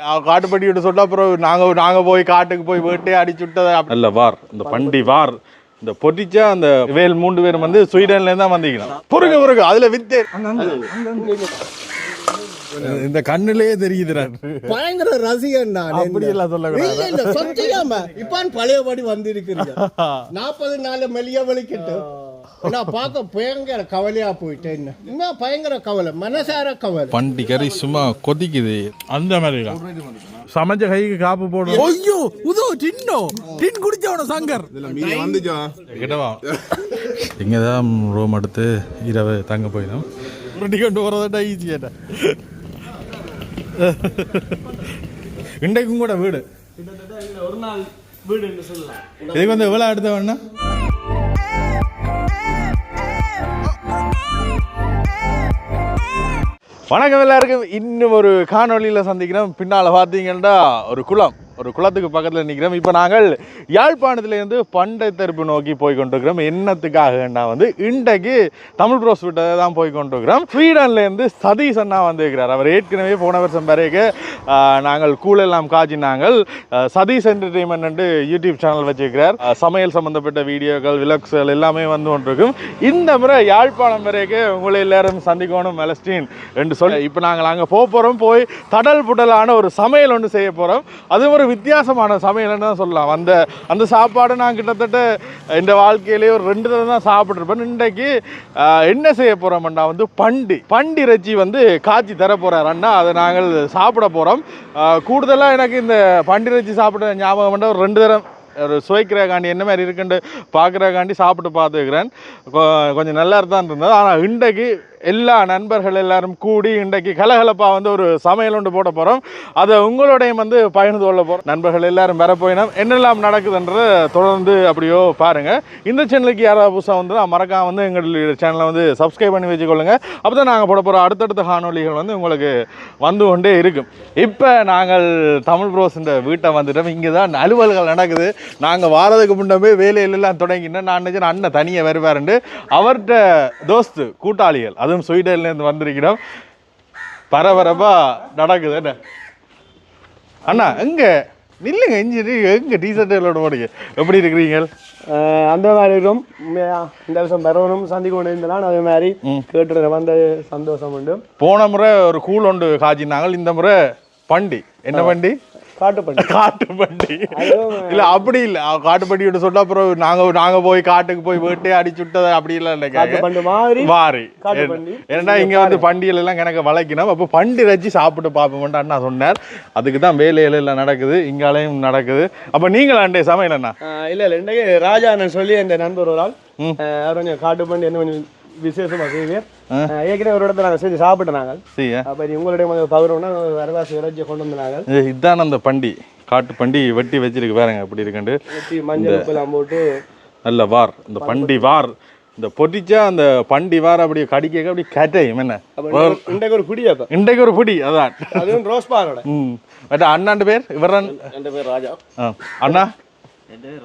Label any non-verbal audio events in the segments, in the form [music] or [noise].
காட்டுப்பட்டி விட்டு சொன்னா அப்புறம் நாங்க நாங்க போய் காட்டுக்கு போய் வேட்டையை அடிச்சுட்டதை அல்ல வார். இந்த பண்டி வார். இந்த பொட்டிச்சா அந்த வேல் மூன்று பேரும் வந்து ஸ்வீடன்ல இருந்து தான் வந்திருக்கணும். பொறுங்க பொறுங்க. அதுல வித்தே இந்த கண்ணுலயே தெரியுதுடா. பயங்கர ரசிகன் நான் அப்படி எல்லாம் சொல்லக்கூடாது. இல்ல இல்ல சத்தியமா. இப்பான் பழையபடி வந்திருக்கிறீங்க. [laughs] நாற்பது நாலு மெல்லிய வலிக்கிட்டு நான் பார்க்க பயங்கர கவலையா போயிட்டேன் என்ன? இன்னும் பயங்கர கவலை? மனசார கவலை. பண்டி கறி சும்மா கொதிக்குது. அந்த மாதிரி சமைச்ச கைக்கு காப்பு போடும் ஐயோ உதோ டின்னோ. டின் குடிச்சவன சங்கர். கிட்டவா இங்கே தான் ரூம் எடுத்து இரவு தங்க போயிடும் ரெடி கொண்டு போகிறதா ஈஸியாட்டா [laughs] இன்றைக்கும் கூட வீடு. ஒரு நாள் வீடு என்று சொல்லலாம். இதுக்கு வந்து எவ்வளோ எடுத்த வேணா வணக்கம் எல்லாருக்கும். இன்னும் ஒரு காணொளியில் சந்திக்கிறோம். பின்னால் பார்த்தீங்கன்னா ஒரு குளம். ஒரு குளத்துக்கு பக்கத்தில் நிற்கிறோம் இப்போ நாங்கள் யாழ்ப்பாணத்துலேருந்து பண்டை தெருப்பு நோக்கி போய் கொண்டிருக்கிறோம். என்னத்துக்காகன்னா வந்து இன்றைக்கு தமிழ் ப்ரோஸ் விட்ட தான் போய் கொண்டிருக்கிறோம். ஸ்வீடன்லேருந்து சதீஷ் அண்ணா வந்திருக்கிறார். அவர் ஏற்கனவே போன வருஷம் பிறகு நாங்கள் கூழெல்லாம் காய்ச்சினாங்கள் நாங்கள் சதீஷ் என்டர்டெயின்மெண்ட் யூடியூப் சேனல் வச்சுருக்கிறார். சமையல் சம்மந்தப்பட்ட வீடியோக்கள் விலக்ஸ்கள் எல்லாமே வந்து கொண்டிருக்கும். இந்த முறை யாழ்ப்பாணம் வரைக்கும் உங்களை எல்லாரும் சந்திக்கணும் மெலஸ்டீன் என்று சொல்லி இப்போ நாங்கள் அங்கே போக போகிறோம் போய் தடல் புடலான ஒரு சமையல் ஒன்று செய்ய போகிறோம் அது ஒரு வித்தியாசமான சமையல்னு தான் சொல்லலாம். அந்த அந்த சாப்பாடு நான் கிட்டத்தட்ட இந்த வாழ்க்கையிலேயே ஒரு ரெண்டு தடவை தான் சாப்பிட்ருப்பேன் இன்றைக்கு என்ன செய்ய போகிறோம்னா வந்து பண்டி. பண்டி இறைச்சி வந்து காய்ச்சி தர போகிறார் அண்ணா. அதை நாங்கள் சாப்பிட போகிறோம் கூடுதலாக எனக்கு இந்த பண்டி இறைச்சி சாப்பிட ஞாபகம் பண்ணால் ஒரு ரெண்டு தரம் ஒரு சுவைக்கிறக்காண்டி என்ன மாதிரி இருக்குன்னு பார்க்குறக்காண்டி சாப்பிட்டு பார்த்துக்கிறேன். கொஞ்சம் நல்லா தான் இருந்தது. ஆனால் இன்றைக்கு எல்லா நண்பர்கள் எல்லாரும் கூடி இன்றைக்கு கலகலப்பாக வந்து ஒரு சமையல் ஒன்று போட போகிறோம் அதை உங்களோடையும் வந்து பகிர்ந்து கொள்ள போகிறோம் நண்பர்கள் எல்லாரும் வரப்போயினோம். என்னெல்லாம் நடக்குதுன்றதை தொடர்ந்து அப்படியோ பாருங்கள் இந்த சேனலுக்கு யாராவது புதுசாக வந்து மறக்காம வந்து எங்களுடைய சேனலை வந்து சப்ஸ்கிரைப் பண்ணி வச்சுக்கொள்ளுங்க. அப்போ தான் நாங்கள் போட போகிற அடுத்தடுத்த காணொளிகள் வந்து உங்களுக்கு வந்து கொண்டே இருக்கும். இப்போ நாங்கள் தமிழ் ப்ரோஸின் வீட்டை வந்துட்டோம். இங்கே தான் அலுவல்கள் நடக்குது. நாங்கள் வாரதுக்கு முன்னமே வேலையிலெல்லாம் தொடங்கினோம். நான் நினச்சேன் அண்ணன் தனியாக வருவாருண்டு. அவர்கிட்ட தோஸ்து கூட்டாளிகள். அது அதுவும் ஸ்வீடன்லேருந்து வந்திருக்கிறோம் பரபரப்பாக நடக்குது என்ன? அண்ணா எங்கே? நில்லுங்க இஞ்சி எங்கே டீஷர்ட்டோட போடுங்க. எப்படி இருக்கிறீங்க? அந்த மாதிரி இருக்கும். இந்த வருஷம் வரணும் சந்திக்க கொண்டு இருந்தாலும் அதே மாதிரி கேட்டு வந்த சந்தோஷம் உண்டு. போன முறை ஒரு கூழ் ஒன்று காய்ச்சினாங்க இந்த முறை பண்டி என்ன பண்டி காட்டு பண்ணி காட்டு பண்டி இல்ல அப்படி இல்ல. அவ காட்டு பண்டியோட சொன்னா அப்புறம் நாங்க நாங்க போய் காட்டுக்கு போய் வேட்டையை அடிச்சுட்டதை அப்படி இல்ல நினைக்காங்க காட்டு பண்டி. ஏன்னா இங்க வந்து பண்டிகைகள் எல்லாம் கணக்க வளைக்கணும். அப்போ பண்டி வச்சு சாப்பிட்டு பார்ப்போம்ட்டு அண்ணா சொன்னார். அதுக்கு தான் வேலைகள் எல்லாம் நடக்குது இங்காலையும் நடக்குது. அப்ப நீங்கள் அண்டே சமையல் அண்ணா? இல்ல இல்ல. இன்றைக்கு ராஜா சொல்லி என் நண்பர் ஒரு ஆள். அவர் கொஞ்சம் காட்டு பண்ணி என்ன கொஞ்சம் விசேஷமா செய்வார். ஏற்கனவே ஒரு இடத்துல நாங்கள் செஞ்சு சாப்பிட்டோம் நாங்கள். அப்போ உங்களுடைய பகிரோம்னா வரவாசி இறைச்சி கொண்டு வந்து நாங்கள். இதுதான் அந்த பண்டி. காட்டு பண்டி வெட்டி வச்சிருக்கு பாருங்க எப்படி இருக்குண்டு வெட்டி மஞ்சள் உப்பெல்லாம் போட்டு. நல்ல வார். இந்த பண்டி வார். இந்த பொட்டிச்சா அந்த பண்டி வார் அப்படி கடிக்க அப்படி கட்டையும் என்ன? இன்றைக்கு ஒரு குடி அப்போ இன்றைக்கு ஒரு புடி அதான். அதுவும் ரோஸ் பாரோட ம். அண்ணாண்டு பேர்? இவரன் என் பேர் ராஜா. ஆ. அண்ணா?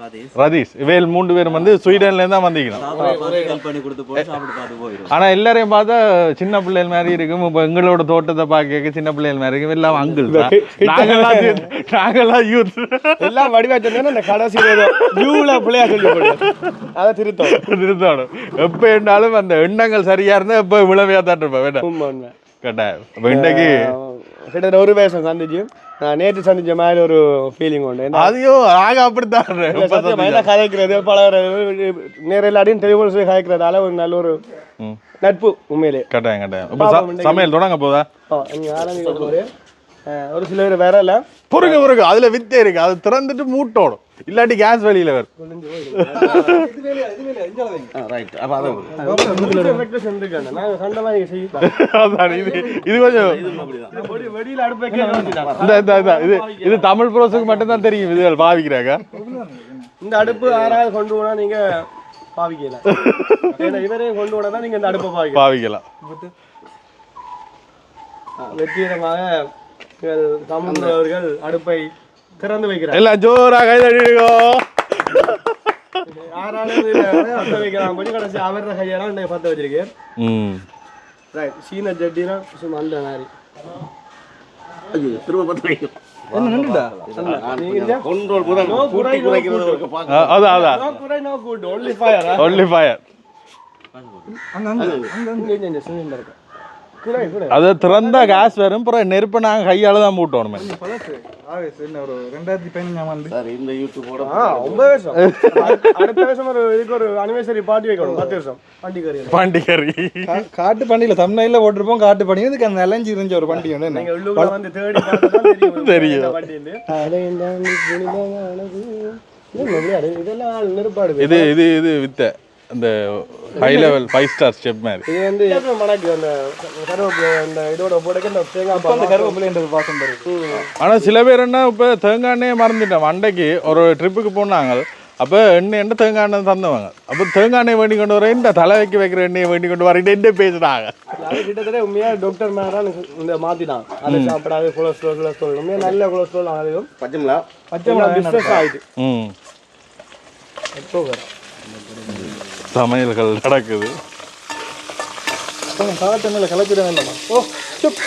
ராதேஷ். ரதீஷ். இவையில் மூன்று பேரும் வந்து ஸ்வீடன்ல இருந்து தான் வந்திருக்கணும். சாப்பாடு பார்த்து ஹெல்ப் பண்ணி கொடுத்து போய் சாப்பிட்டு பார்த்து போயிடும் ஆனா எல்லாரையும் பார்த்தா சின்ன பிள்ளைகள் மாதிரி இருக்கும். இப்போ எங்களோட தோட்டத்தை பார்க்க சின்ன பிள்ளைகள் மாதிரி இருக்கும். எல்லாம் அங்கிள் நாங்கெல்லாம் யூத் எல்லாம் வடிவா சொன்னா இந்த கடைசி ஜூல பிள்ளையா சொல்லி அதை திருத்தம் திருத்தணும். எப்போ என்னாலும் அந்த எண்ணங்கள் சரியா இருந்தா எப்போ விளவையா தான் இருப்பேன். வேண்டாம். கட்டாயம் இப்போ இன்றைக்கு கிட்டத்தட்ட ஒரு வயசு சந்திச்சு. நேற்று சந்திச்ச மாதிரி ஒரு ஃபீலிங் உண்டு. என்ன அதையோ நாங்க அப்படித்தான் என்ன கதைக்கிறது பழகிறது நேர எல்லாரையும் தெளிவு சொல்லி கதைக்கிறதால ஒரு நல்ல ஒரு. நட்பு உண்மையிலே. கட்டாயம் கட்டாயம். சமையல் தொடங்க போதா? ஆ, நீங்க ஆரம்பிக்க போது ஒரு சில பேர் வரல. பொறுங்க பொறுங்க அதுல வித்தே இருக்கு. அது திறந்துட்டு மூட்டோடும் இல்லாட்டி கேஸ் வெளியில வரும். இது இது கொஞ்சம் இது இது தமிழ் ப்ரோஸுக்கு மட்டும்தான் தெரியும். இதுகள் பாவிக்கிறாங்க. இந்த அடுப்பு யாராவது கொண்டு போனா நீங்க பாவிக்கல. ஏன்னா இவரையும் கொண்டு போனா தான் நீங்க இந்த அடுப்பை பாவிக்கலாம் பாவிக்கலாம். வெற்றிகரமாக அவர்கள் அடுப்பை திறந்து வைக்கிறார். எல்லாம் ஜோரா கைதடிடுங்கோ யாராலும் பத்த வைக்கலாம். கடைசி கையெல்லாம் இன்னைக்கு வச்சிருக்கேன் ரைட் சீன ஜட்டினா சும்மா அந்த மாதிரி. ஐயோ, திரும்ப வைக்கும். ஒன்லி ஃபயர் அங்க இருக்கு. அதை திறந்தா கேஸ் வரும் அப்புறம் நெருப்பை நாங்கள் கையால தான் மூட்டோணுமே. பழசு. ஆவேஸ் என்ன ஒரு ரெண்டாயிரத்தி பதினஞ்சாம் ஆண்டு. சார் இந்த யூடியூபோட ஆ, ஒன்பது வருஷம். அடு- அடுத்த வருஷம் ஒரு இதுக்கு ஒரு anniversary party வைக்கணும், பத்து வருஷம். பாண்டிகரி கா- காட்டு பண்டிகையில் தமிழ்நாட்டில் போட்டிருப்போம் காட்டு பண்டிகை. இதுக்கு அந்த அலைஞ்சு இருந்துச்சு ஒரு பண்டிகை வந்து நீங்க என்ன உள்ளுக்குள்ள வந்து தேடி பார்த்தா தான் தெரியும். இது இது இது வித்த. அந்த high level five star step மாதிரி. இது வந்து மணக்கு அந்த கருவேப்பிலை அந்த இதோட போடுக்க இந்த தேங்காய் அந்த பால் கருவேப்பிலைன்றது பாசம் பாரு. ஆனால் சில பேர் என்ன இப்போ தேங்காய் எண்ணெயை மறந்துட்டோம் அன்றைக்கு ஒரு ட்ரிப்புக்கு போனாங்க. அப்போ எண்ணெய் என்ன தேங்காய் எண்ணெய் தந்தவங்க. அப்போ தேங்காய் எண்ணெய் வேண்டி கொண்டு வர இந்த தலைவைக்கு வைக்கிற எண்ணெயை வேண்டி கொண்டு வரட்டு என்ன பேசுனாங்க அது கிட்டத்தட்ட உண்மையா டாக்டர் மேடம் இந்த மாத்திட்டான் அதை சாப்பிடாது கொலஸ்ட்ரால் கொலஸ்ட்ரால் உண்மையா நல்ல கொலஸ்ட்ரால் ஆகுது பச்சைங்களா பச்சை மிளகாய் பிஸ்னஸ் ஆயிடுச்சு ம். சூப்பர் சமையல்கள் நடக்குது. காட்டு கலப்பிட வேண்டாமா ஓ சுப்.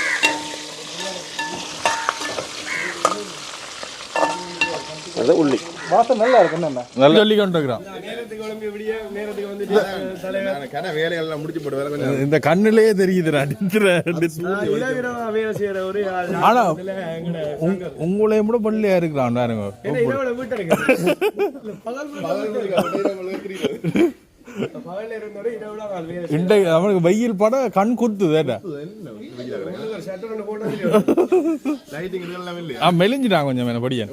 அது உள்ளி. வாசம் நல்லா இருக்கு என்ன நல்லா சொல்லி கொண்டு இருக்கிறோம் நேரத்துக்கு கிளம்பி விடிய நேரத்துக்கு வந்துட்டு தலைவர் வேலையெல்லாம் முடிச்சு போட்டு வேலை கொஞ்சம் இந்த கண்ணுலயே தெரியுதுடா நிக்கிற இரவிரவா வேலை செய்யற ஒரு ஆள். ஆனா உங்களையும் கூட பள்ளியா இருக்கிறான் பாருங்க [laughs] இன்றைக்கு அவனுக்கு வெயில் பட கண் குத்துது மெலிஞ்சிட்டான் கொஞ்சம் என்ன படியன்.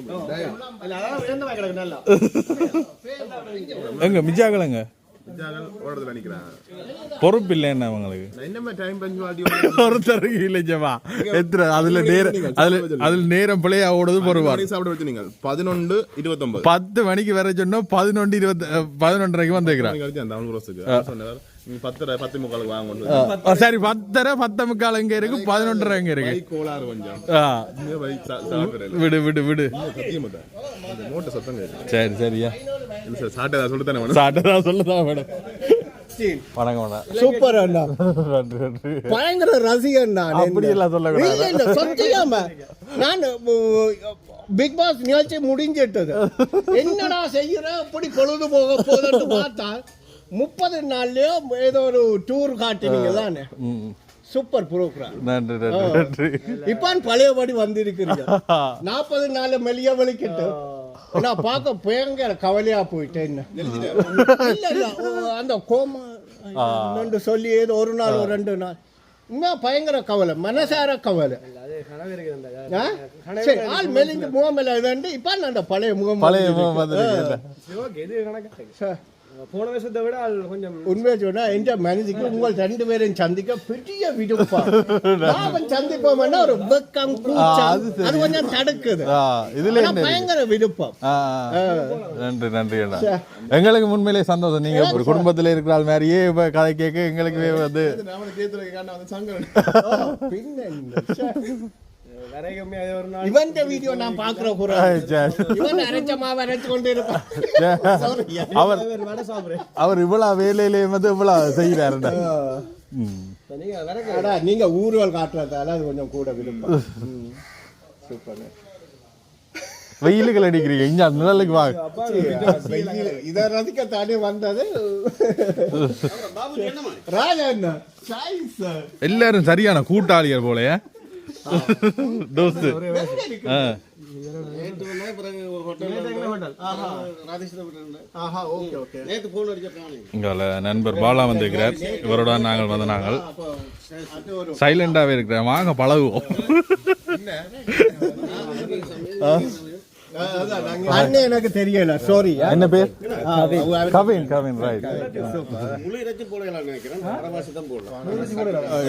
எங்க மிஜாக்கலங்க நிக்கிறான். பொறுப்பு இல்லை என்ன அவங்களுக்கு? [laughs] எத்தனை? அதுல நேரம் அதுல அதுல நேரம் பிள்ளையா ஓடுது பொறுப்பார் சாப்பிட வச்சு நீங்கள் பதினொன்று இருபத்தொன்பது. பத்து மணிக்கு வர சொன்னோம் பதினொன்று இருபத்தி பதினொன்றரைக்கு வந்துக்கிறான் பத்தரை பத்து முக்காலுக்கு வாங்க ஆ, சரி பத்தரை பத்து முக்கால் எங்க இருக்கு பதினொன்றரை இருக்கு. கோளாறு கொஞ்சம். இங்க பைக் சாப்பிடுறேன் விடு விடு விடு. சத்தியம் தான் இந்த மோட்டர் சத்தம் கேட்கு சரி சரியா இல்லை சார் சாட்டை தானே சொல்லதான் மேடம் சூப்பர் அண்ணா. பயங்கர ரசிகன் நான் அப்படி எல்லாம் சொல்லக்கூடாது. சத்தியமா. நான் பிக் பாஸ் நிகழ்ச்சி முடிஞ்சிட்டது என்னடா செய்யற? அப்படி பொழுது போக போதுன்னு பார்த்தா முப்பது நாள்லயோ ஏதோ ஒரு டூர் காட்டினீங்க தானே. சூப்பர் ப்ரோக்ராம் நன்றி நன்றி நன்றி. இப்பான் பழையபடி வந்திருக்கிறீங்க. நாற்பது நாள் மெல்லிய வலிக்கிட்டு நான் பார்க்க பயங்கர கவலையா போயிட்டேன். இல்ல இல்ல அந்த கோமா என்று சொல்லி ஏதோ ஒரு நாள் ஒரு ரெண்டு நாள். உண்மையா பயங்கர கவலை மனசார கவலை? சரி ஆள் மெலிஞ்சு முகம் மேல இதுண்டு இப்ப அந்த பழைய முகம் பழைய வந்திருக்கு. போன வருஷத்தை விட கொஞ்சம் உண்மையை சொன்னா மனதுக்கு உங்கள் ரெண்டு பேரையும் சந்திக்க பெரிய விடுப்பா. [laughs] அவன் சந்திப்போம்னா ஒரு வெக்கம் கூச்சம் அது கொஞ்சம் தடுக்குது. ஆ, இதுல? பயங்கர விடுப்பம். நன்றி நன்றி அண்ணா. எங்களுக்கு உண்மையிலே சந்தோஷம். நீங்க ஒரு குடும்பத்துல இருக்கிற ஆள் மாதிரியே இப்ப கதை கேட்க எங்களுக்கு வந்து [laughs] பின்ன இவன் வீடியோ நான் பாக்குற குறை சரி. இவன் அரைச்ச மாவு அரைச்சு கொண்டு இருப்பான். Sorry. அவர் இவ்வளவு வேலையிலே வந்து இவ்வளவு செய்யறாருடா. நீங்க ஊர்வல் காட்டுறதால அது கொஞ்சம் கூட விருப்பம். ம். சூப்பர் வெயிலுக்கு அடிக்கிறீங்க. இங்க நிழலுக்கு வா இதை வந்தது? [laughs] ராஜா என்ன? சாய்ஸ் எல்லாரும் சரியான கூட்டாளிகள் போலயே. [laughs] தோஸ்து ஆ. ஆஹா. Okay okay. இங்கால நண்பர் பாலா வந்திருக்கிறார். இவரோட நாங்கள் வந்து நாங்கள் சைலண்டாவே இருக்கிறேன். வாங்க பழகுவோம். எனக்கு தெரியல. சாரி என்ன பேர்? கவின். கவின். ரைட்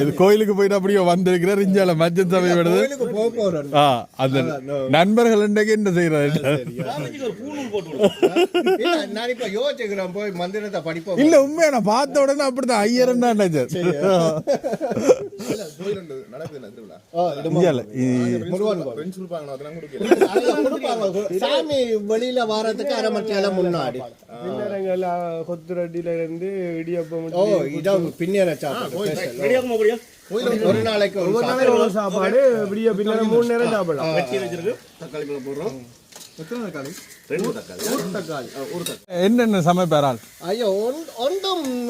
இது கோயிலுக்கு போயிட்டு அப்படியே வந்திருக்கிறார். இஞ்சால மஞ்சள் சபை விடுது. கோயிலுக்கு போக போறேன் ஆ அந்த நண்பர்கள் இன்றைக்கு என்ன செய்யறாரு இல்ல, நான் இப்ப யோசிச்சுக்கிறேன் போய் மந்திரத்தை படிப்போம்? இல்ல உண்மையா நான் பார்த்த உடனே அப்படிதான் ஐயரன் தான் நடக்குது. சாமி வெளியில வாரத்துக்கு அரை மணி நேரம் முன்னாடி கொத்துரட்டில இருந்து இடியப்பம் ஓ இதான் பின்னேற சாப்பாடு. ரெடியாகுமா அப்படியா? ஒரு நாளைக்கு ஒரு ஒரு நாளைக்கு ஒரு சாப்பாடு. விடிய பின்னாடி மூணு நேரம் சாப்பிடலாம். வெட்டி வச்சிருக்கு. தக்காளி பழம் போடுறோம் ரெண்டு தக்காளி. என்னென்ன சமைப்பாரால்? ஐயோ ஒன்- ஒன்றும்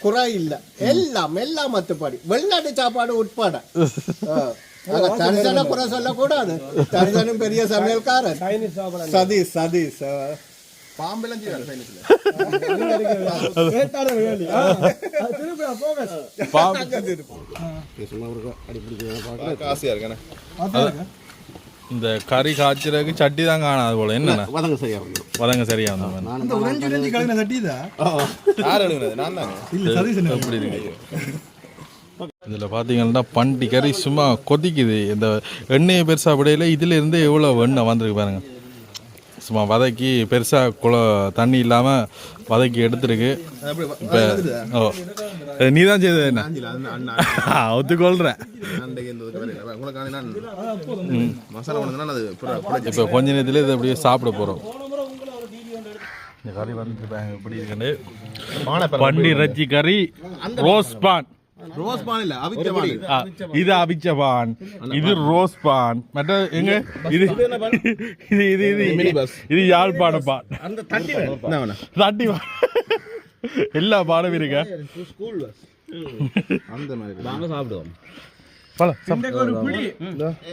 குறை இல்ல எல்லாம் எல்லாம் மத்துப்படி. வெளிநாட்டு சாப்பாடு உட்பட. [laughs] தரிசன குறை சொல்லக்கூடாது. தரிசனம் பெரிய சமையல்காரன். சதீஷ் சதீஷ். பாம்பெல்லாம் இந்த கறி காய்ச்சறதுக்கு சட்டி தான் காணாது போல என்ன வதங்க சரியா வதங்க சரியா உறைஞ்சி யார் எழுதுனது நான் இல்ல எப்படி இருக்கு இதில் பார்த்தீங்கன்னா பண்டி கறி சும்மா கொதிக்குது இந்த எண்ணெயை பெருசாக விடையில இதுல இருந்து எவ்வளோ எண்ணெய் வந்திருக்கு பாருங்க. சும்மா வதக்கி பெருசாக குள தண்ணி இல்லாமல் வதக்கி எடுத்துருக்கு. இப்போ ஓ. நீ தான் செய்தது என்ன? ஒத்துக்கொள்கிறேன். இப்போ கொஞ்ச நேரத்தில் இதை அப்படியே சாப்பிட போகிறோம் இந்த கறி வந்து பாருங்க எப்படி இருக்குன்னு. பண்டி இறைச்சி கறி ரோஸ் பான். ரோஸ் பான் இல்ல அவிச்ச பான் ஆ, இது அபிச்ச பான் இது ரோஸ் பான் மற்ற எங்க இது இது இது இது இது யாழ்ப்பாண பான் என்ன வேணும் தட்டி பான் எல்லா பாடம் இருக்க அந்த மாதிரி நாங்க சாப்பிடுவோம்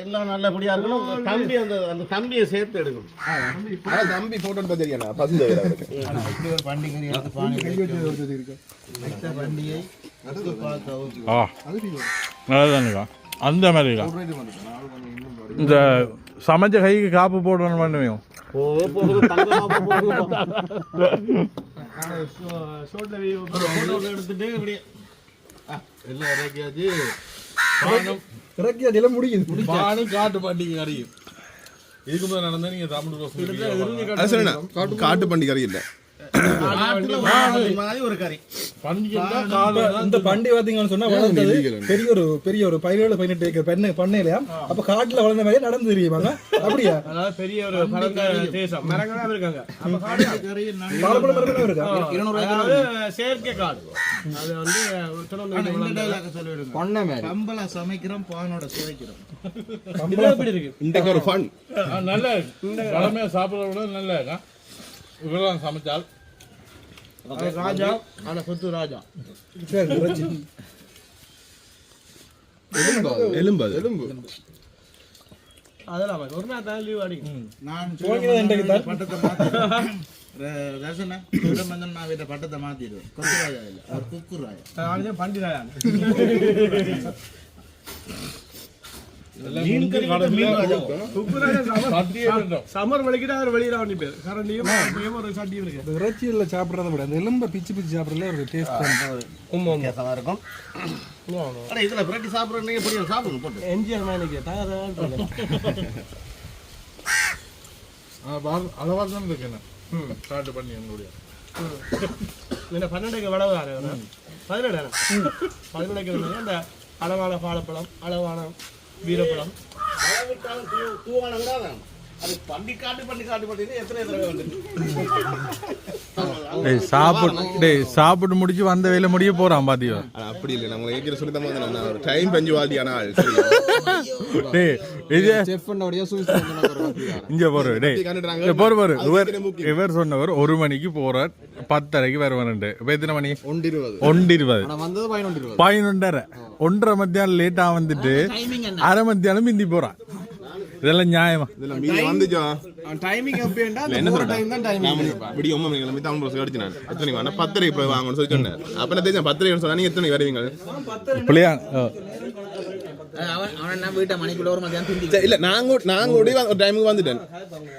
எல்லாம் நல்லபடியா இருக்கணும். தம்பி அந்த அந்த தம்பியை சேர்த்து எடுக்கணும். தம்பி போட்டோ பசங்க நல்லதானுக்கா அந்த மாதிரி இந்த சமைச்ச கைக்கு காப்பு போடணும் பண்ணுவேன் எடுத்துட்டு இறக்கி அதெல்லாம் முடியுது பானும் காட்டு பாட்டிக்கு கறியும். இதுக்கு முதல்ல நடந்தா நீங்க தமிழ் காட்டு பண்டி கறி இல்ல. ஒரு கறி. இந்த பண்டி பாத்தீங்கன்னு சொன்னா வளர்ந்தது பெரிய ஒரு பெரிய ஒரு பதினேழு பதினெட்டு ஏக்கர் பண்ணை பண்ணையிலயா? அப்ப காட்டுல வளர்ந்த மாதிரியே நடந்து தெரியுமாங்க? அப்படியா? அதாவது பெரிய ஒரு பரந்த தேசம். மரங்களா இருக்காங்க. செயற்கை காடு. அது வந்து பண்ணை மாதிரி. சமைக்கிறோம் பானோட சுவைக்கிறோம் இன்றைக்கு ஒரு ஃபன் நல்ல விட நல்ல சமைச்சால் ராஜா ஆனா சொத்து ராஜா. சரி [laughs] இறைச்சி. எலும்பு அது. அதெல்லாம் ஒரு நாள் தான் லீவ் அடிக்கும். நான். பட்டத்தை மாத்திடுவேன் ரசனை சுப்பிரமணியன் நான் வீட்டை பட்டத்தை மாத்திடுவேன் கொத்துராஜா இல்லை. அவர் குக்குராஜா நாளைக்கு [laughs] சம்மர் வலிக்கிட்டு அவர் வெளியில வண்டி பேர் கரண்டியும் அப்படியும் ஒரு சட்டியும் இருக்கு. இந்த இறைச்சியில சாப்பிடுறத விட அந்த எலும்பை பிச்சு பிச்சு சாப்பிடுறதுல ஒரு டேஸ்ட் இருக்கும். இதுல புரட்டி சாப்பிடுறீங்க எப்படி சாப்பிடுங்க போட்டு. எம்ஜிஆர் மேனுக்கு தயாராக அளவாக தான் இருக்கு என்ன? பண்ணி எங்களுடைய இந்த பன்னெண்டுக்கு வளவு பதினேழு அந்த அளவான பாலப்பழம் அளவான தூ- தூவானம் கூட வேணும். சாப்பிட்டு டேய் சாப்பிட்டு முடிச்சு வந்த வேலை முடிய போறான் பாத்தியோ? அப்படி இல்லை. நம்ம ஏற்கனவே சொல்லி தான் ஒரு டைம் பஞ்சு வாழ்த்தியான ஆள்? டேய் இது இங்க போற டேய் போற இவர் சொன்னவர் ஒரு மணிக்கு போறார் பத்தரைக்கு வருவாருண்டு இப்ப எத்தனை மணி? ஒன்றிருவது ஒன்று இருபது. இருபது. பதினொன்றரை. ஒன்றரை மத்தியானம் லேட்டா வந்துட்டு அரை மத்தியானம் மிந்தி போறான். இதெல்லாம் நியாயமா? இதுல மீதி வந்துச்சோ? டைமிங் எப்படின்னா என்ன சொல்றேன்? நான் விடிய ஒன்பது மணிக்கு கிளம்பி தமிழ் நான். எத்தனை வேணா போய் வாங்கணும்னு சொல்லி சொன்னேன். அப்ப நான் தெரிஞ்சேன் பத்தரைக்கு சொன்னா நீங்க எத்தனை வருவீங்க? பிள்ளையா அவன் அவன் நான் வீட்டை மணிக்குள்ள ஒரு மதியம் திண்டி சரி, இல்ல நாங்க நாங்க கூட ஒரு டைமுக்கு வந்துட்டேன்.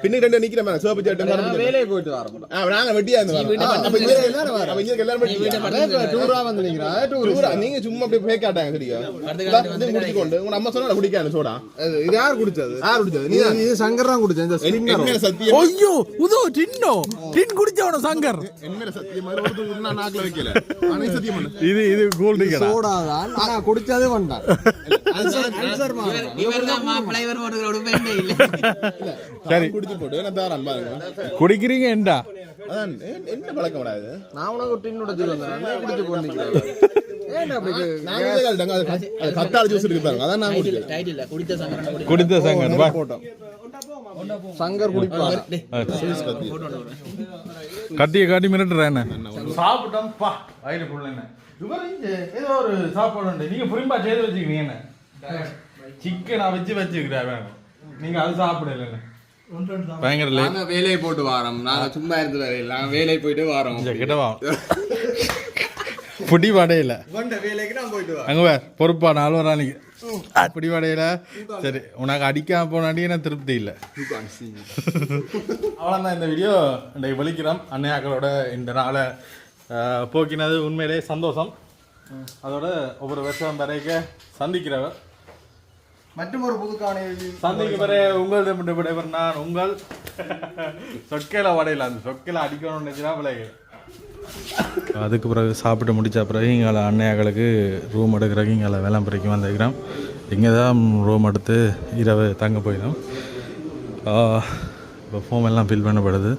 பின்னுக்கு ரெண்டு நிக்கிற மாதிரி சிவப்பு சேட்டன் வேலையை போயிட்டு வரோம் ஆ, நாங்க வெட்டியா இருந்து வரோம். ஆ, அப்ப இங்க எல்லாரும் வரோம். அப்ப இங்க எல்லாரும் வெட்டியா? டூரா வந்து நீங்க டூரா, நீங்க சும்மா அப்படியே பேக் ஆட்டாங்க சரியா? குடிச்சுக்கொண்டு உங்க அம்மா சொன்னா குடிக்காது சோடா. இது யார் குடிச்சது? யார் குடிச்சது? நீ இது சங்கர் தான் குடிச்சேன் சத்தியம். ஐயோ உதோ டின்னோ. டின் குடிச்சவன சங்கர். நாக்குல வைக்கல. இது இது சோடா தான். குடிச்சதே [laughs] சரி குடிச்சு போட்டு நான் தாரான் பாருங்க குடிக்கிறீங்க என்றா அதான் என்ன பழக்கம் கூடாது நான் உனக்கு ஒரு டின்னோட தூரம் வந்தேன் குடிச்சு போனீங்க நான் வந்து கேட்டேங்க, அது கத்- அது கத்தாழை ஜூஸ் இருக்கு பாருங்க அதான் நான் குடிக்கிறேன் டைட் இல்ல. குடித்த வா. போட்டோம் சங்கர் குடிப்பாங்க கத்திய காட்டி மிரட்டுறேன் சாப்பிட்டோம் பா. வயிறு ஃபுல் என்ன? இவர் இங்க ஏதோ ஒரு சாப்பாடு உண்டு. நீங்க புரிம்பா செய்து வச்சுக்கிறீங்க என்ன? சிக்கனை வச்சு வச்சுக்கிறாரு நீங்க அது சாப்பிடல பயங்கர நாங்க வேலையை போட்டு வாரோம். நாங்க சும்மா இருந்து வரையில நாங்க வேலையை போயிட்டு வாரோம். கொஞ்சம் கிட்டவா புடி வடையில வேலைக்கு நான் போயிட்டு வரேன். அங்க வேற பொறுப்பான ஆழ்வரா நீங்க புடி வடையில சரி உனக்கு அடிக்காம போனாடி எனக்கு திருப்தி இல்லை. அவ்வளோதான் இந்த வீடியோ இன்றைக்கு வெளிக்கிறோம் அன்னையாக்களோட இந்த நாளை போக்கினது உண்மையிலே சந்தோஷம். அதோட ஒவ்வொரு வருஷம் வரைக்க சந்திக்கிறவர். மற்றும் ஒரு புது காணொளி சந்திக்கு வரை உங்களிடம் விடைபெற நான் உங்கள் சொக்கையில வடையில. அந்த சொக்கையில அடிக்கணும்னு நினைச்சுனா விளையாடு அதுக்கு பிறகு சாப்பிட்டு முடிச்ச பிறகு இங்கே அன்னையாக்களுக்கு ரூம் எடுக்கிறதுக்கு இங்கே வேளாம்பரைக்கு வந்திருக்கிறோம். இங்கே தான் ரூம் எடுத்து இரவு தங்க போயிடும். இப்போ ஃபார்ம் எல்லாம் ஃபில் பண்ணப்படுது.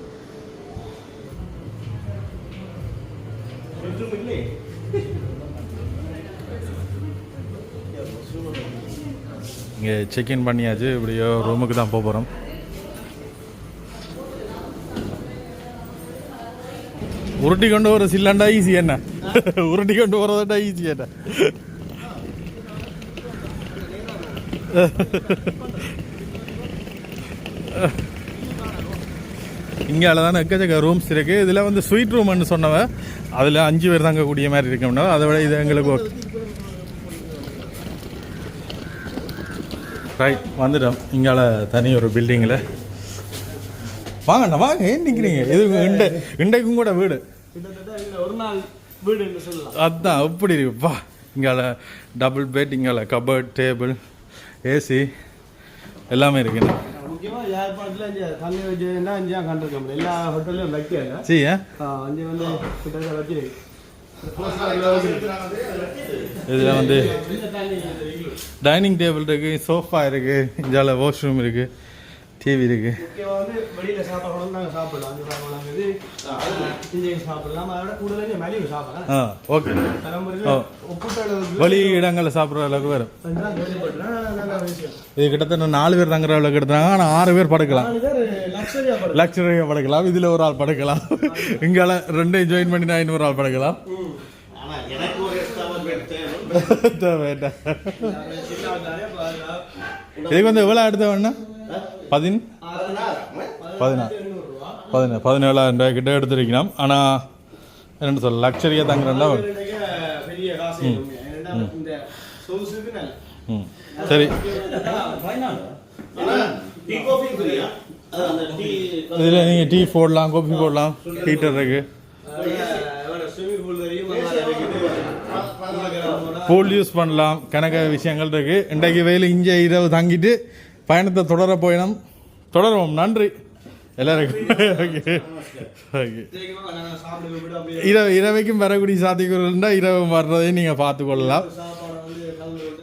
இங்கே செக்இன் பண்ணியாச்சு. இப்படியோ ரூமுக்கு தான் போக போகிறோம் உருட்டி கொண்டு வர சில்லண்டா ஈஸி என்ன? [laughs] உருட்டி கொண்டு வரதா ஈஸி என்ன? [laughs] இங்கே தான் எக்கச்சக்க ரூம்ஸ் இருக்குது இதில் வந்து ஸ்வீட் ரூம்னு சொன்னவ அதில் அஞ்சு பேர் தாங்க கூடிய மாதிரி இருக்கோம்னா அதை விட இது எங்களுக்கு ரைட் வந்துட்டோம். இங்கால தனி ஒரு பில்டிங்கில் வாங்கண்ணா வாங்க. ஏன் நிற்கிறீங்க இது இண்டை இண்டைக்கும் கூட வீடு. ஒரு நாள் வீடு அதான் எப்படி இருக்குப்பா இங்கால டபுள் பெட் இங்கால கபர்ட் டேபிள் ஏசி எல்லாமே இருக்குண்ணா. எல்லா ஹோட்டல்லையும் வைக்கல சரி அங்கே வந்து இதில் வந்து டைனிங் டேபிள் இருக்கு சோஃபா இருக்கு இங்கால வாஷ்ரூம் இருக்கு டிவி இருக்கு. வந்து வெளியில சாப்பிடணும் நாங்கள் சாப்பிடலாம் அங்கே சாப்பிடலாம் இது இங்கே சாப்பிடலாம். அதோட கூடுதலாக மலிவு சாப்பிடலாம். ஆ ஓகே அளவுக்கு வெளி இடங்களில் சாப்பிட்ற அளவுக்கு வரும் இது கிட்டத்தட்ட நாலு பேர் தங்குற அளவுக்கு எடுத்தாங்க ஆனால் ஆறு பேர் படுக்கலாம். லக்ஸரியாக படுக்கலாம். இதில் ஒரு ஆள் படுக்கலாம். இங்கால ரெண்டையும் ஜாயின் பண்ணி நான் இன்னொரு ஆள் படுக்கலாம் ஆனா எனக்கு ஒரு எக்ஸ்ட்ரா இதுக்கு வந்து எவ்வளோ எடுத்த வேணா பதின் பதினாறு. பதினேழு பதினேழாயிரம் ரூபாய் கிட்ட எடுத்திருக்கலாம் ஆனால் என்னென்னு சொல்ல லக்ஸரியாக நல்ல. ம் சரி. இதில் நீங்கள் டீ போடலாம் காஃபி போடலாம் ஹீட்டர் இருக்கு. பூல் யூஸ் பண்ணலாம். கணக்க விஷயங்கள் இருக்கு. இன்றைக்கு வெயில் இங்கே இரவு தங்கிட்டு பயணத்தை தொடர போயிடும் தொடருவோம். நன்றி. எல்லாருக்கும். ஓகே. ஓகே. இரவு இரவைக்கும் வரக்கூடிய சாத்தியக்கூறுகள் இருந்தால் இரவு வர்றதையும் நீங்கள் பார்த்து கொள்ளலாம்